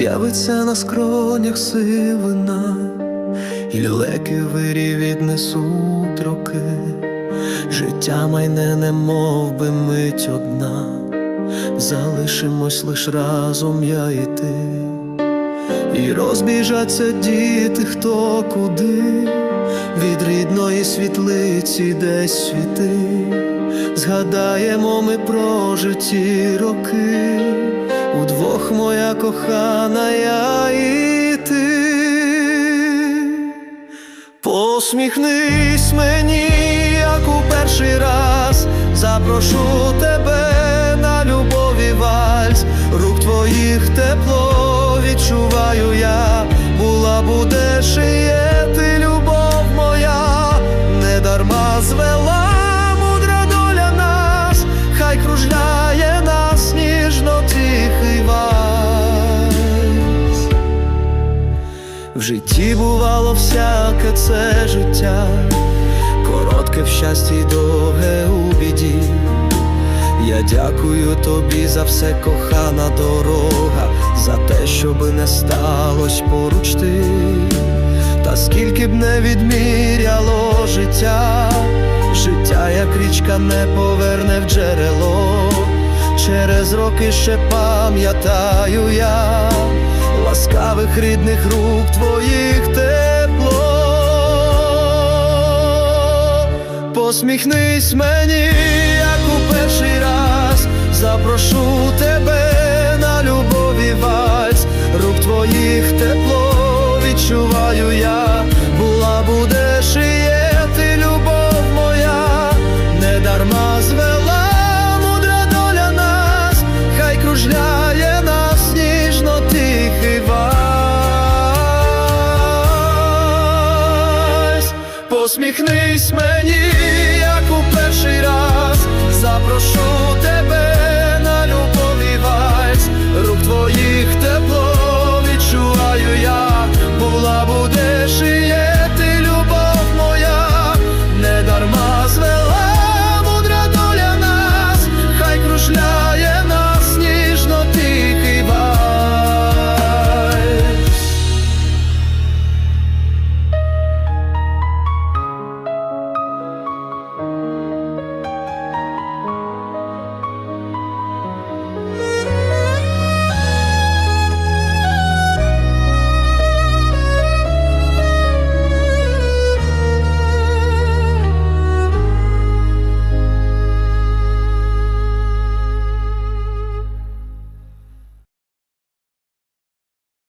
з'явиться на скронях сивина, і лелеки вирі віднесуть роки, життя майне немов би мить одна, залишимось лиш разом я і ти, і розбіжаться діти, хто куди, від рідної світлиці десь світи, згадаємо ми прожиті роки, удвох кохана, я і ти. Посміхнись мені, як у перший раз, запрошу тебе на любові вальс, рук твоїх тепло відчуваю я, була будеш і В житті бувало всяке це життя, коротке в щасті й довге у біді. Я дякую тобі за все, кохана дорога, за те, щоби не сталось поруч ти, та скільки б не відміряло життя, життя, як річка не поверне в джерело, через роки ще пам'ятаю я ласкавих рідних рук твоїх тепло. Посміхнись мені, Посміхнись мені, як у перший раз, запрошу тебе.